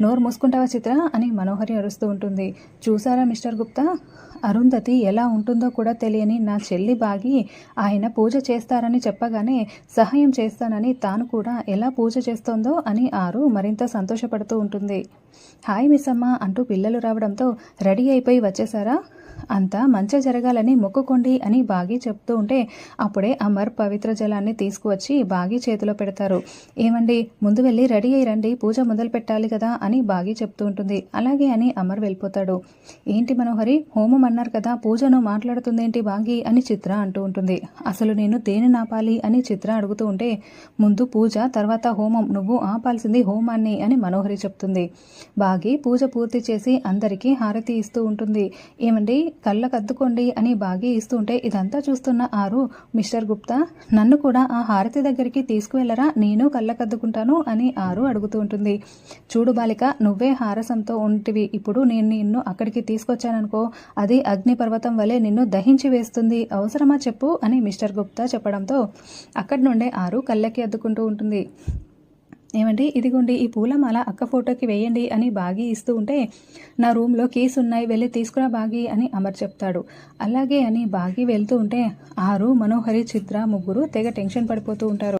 నోరు మూసుకుంటావా చిత్ర? అని మనోహరి అరుస్తూ ఉంటుంది. చూసారా మిస్టర్ గుప్తా? అరుంధతి ఎలా ఉంటుందో కూడా తెలియని నా చెల్లి బాగి ఆయన పూజ చేస్తారని చెప్పగానే సహాయం చేస్తానని తాను కూడా ఎలా పూజ చేస్తోందో అని ఆరు మరింత సంతోషపడుతూ ఉంటుంది. హాయ్ మిస్ అమ్మ అంటూ పిల్లలు రావడంతో రెడీ అయిపోయి వచ్చేసారా అంతా మంచి జరగాలని మొక్కుకోండి అని బాగి చెప్తూ ఉంటే అప్పుడే అమర్ పవిత్ర జలాన్ని తీసుకువచ్చి బాగి చేతిలో పెడతారు. ఏమండి ముందు వెళ్ళి రెడీ అయ్యి రండి పూజ మొదలు పెట్టాలి కదా అని బాగి చెప్తూ ఉంటుంది. అలాగే అని అమర్ వెళ్ళిపోతాడు. ఏంటి మనోహరి హోమం అన్నారు కదా పూజను మాట్లాడుతుందేంటి బాగి అని చిత్ర అంటూ ఉంటుంది. అసలు నేను దేని నాపాలి అని చిత్ర అడుగుతూ ఉంటే ముందు పూజ తర్వాత హోమం నువ్వు ఆపాల్సింది హోమాన్ని అని మనోహరి చెప్తుంది. బాగి పూజ పూర్తి చేసి అందరికీ హారతి ఇస్తూ ఉంటుంది. ఏమండి కళ్ళకద్దుకోండి అని బాగి ఇస్తుంటే ఇదంతా చూస్తున్న ఆరు మిస్టర్ గుప్తా నన్ను కూడా ఆ హారతి దగ్గరికి తీసుకువెళ్ళరా? నేను కళ్ళకద్దుకుంటాను అని ఆరు అడుగుతూ ఉంటుంది. చూడు బాలిక నువ్వే హారసంతో ఉంటివి. ఇప్పుడు నేను నిన్ను అక్కడికి తీసుకొచ్చాననుకో అది అగ్నిపర్వతం వలె నిన్ను దహించి వేస్తుంది. అవసరమా చెప్పు అని మిస్టర్ గుప్తా చెప్పడంతో అక్కడి నుండే ఆరు కళ్ళకి అద్దుకుంటూ ఉంటుంది. ఏమండి? ఇదిగోండి ఈ పూలమాల అక్క ఫోటోకి వేయండి అని బాగి ఇస్తూ ఉంటే నా రూమ్లో కీస్ ఉన్నాయి వెళ్ళి తీసుకురా బాగి అని అమర్ చెప్తాడు. అలాగే అని బాగి వెళ్తూ ఉంటే ఆరు మనోహరి చిత్ర ముగ్గురు తెగ టెన్షన్ పడిపోతూ ఉంటారు.